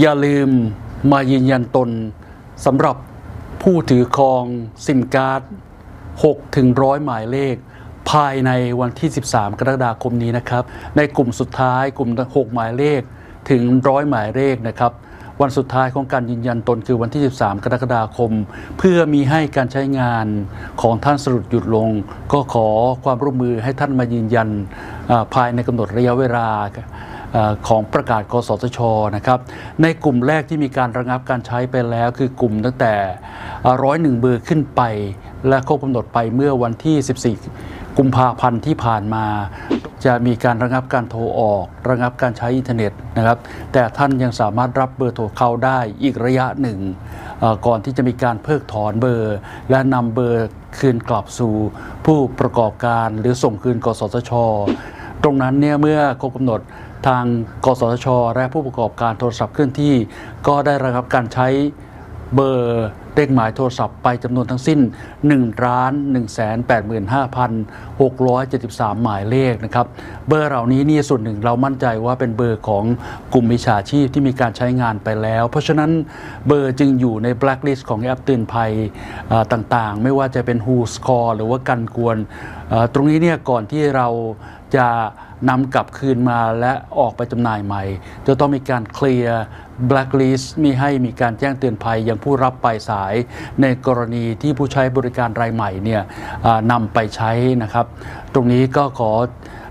อย่าลืมมายืนยันตนสำหรับผู้ถือครองซิมการ์ด6ถึงร้อยหมายเลข ภายในวันที่ 13 กรกฎาคมนี้นะครับ ในกลุ่มสุดท้ายกลุ่ม 6 หมายเลขถึงร้อยหมายเลขนะครับ วันสุดท้ายของการยืนยันตนคือวันที่ 13 กรกฎาคม เพื่อมีให้การใช้งานของท่านสรุปหยุดลง ก็ขอความร่วมมือให้ท่านมายืนยันภายในกำหนดระยะเวลา ของประกาศกสทชนะครับในกลุ่มแรกที่มีการระงับการใช้ไปแล้ว คือกลุ่มตั้งแต่ร้อยหนึ่งเบอร์ขึ้นไป และครบกำหนดไปเมื่อวันที่ 14 กุมภาพันธ์ที่ผ่านมา จะมีการระงับการโทรออก ระงับการใช้อินเทอร์เน็ตนะครับแต่ท่านยังสามารถรับเบอร์โทรเข้าได้อีกระยะหนึ่งก่อนที่จะมีการเพิกถอนเบอร์ และนำเบอร์คืนกลับสู่ผู้ประกอบการหรือส่งคืนกสทช ตรงนั้นเนี่ยเมื่อครบกำหนดทางกสทช และผู้ประกอบการโทรศัพท์เคลื่อนที่ ก็ได้ระงับการใช้เบอร์ เลขหมายโทรศัพท์ไปจำนวนทั้งสิ้น1ล้าน1 8 5 6 7 3 หมายเลขนะครับ เบอร์เหล่านี้นี่ส่วนหนึ่งเรามั่นใจว่าเป็นเบอร์ของกลุ่มมิจฉาชีพที่มีการใช้งานไปแล้ว เพราะฉะนั้นเบอร์จึงอยู่ในแบล็คลิสต์ของแอปเตือนภัยต่างๆ ไม่ว่าจะเป็น Who Score หรือว่ากันกวน ตรงนี้เนี่ยก่อนที่เราจะนำกลับคืนมาและออกไปจำหน่ายใหม่ จะต้องมีการเคลียร์ blacklist มีให้มีการแจ้งเตือนภัยยังผู้รับปลายสายในกรณีที่ผู้ใช้บริการรายใหม่เนี่ยนำไปใช้นะครับ ตรงนี้ก็ขอ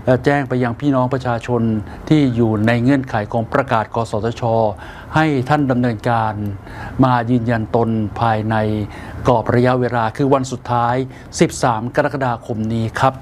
เอ่อแจ้งไปยังพี่น้องประชาชนที่อยู่ในเงื่อนไขของประกาศ กสทช ให้ท่านดำเนินการมายืนยันตนภายในกรอบระยะเวลาคือวันสุดท้าย 13 กรกฎาคมนี้ครับ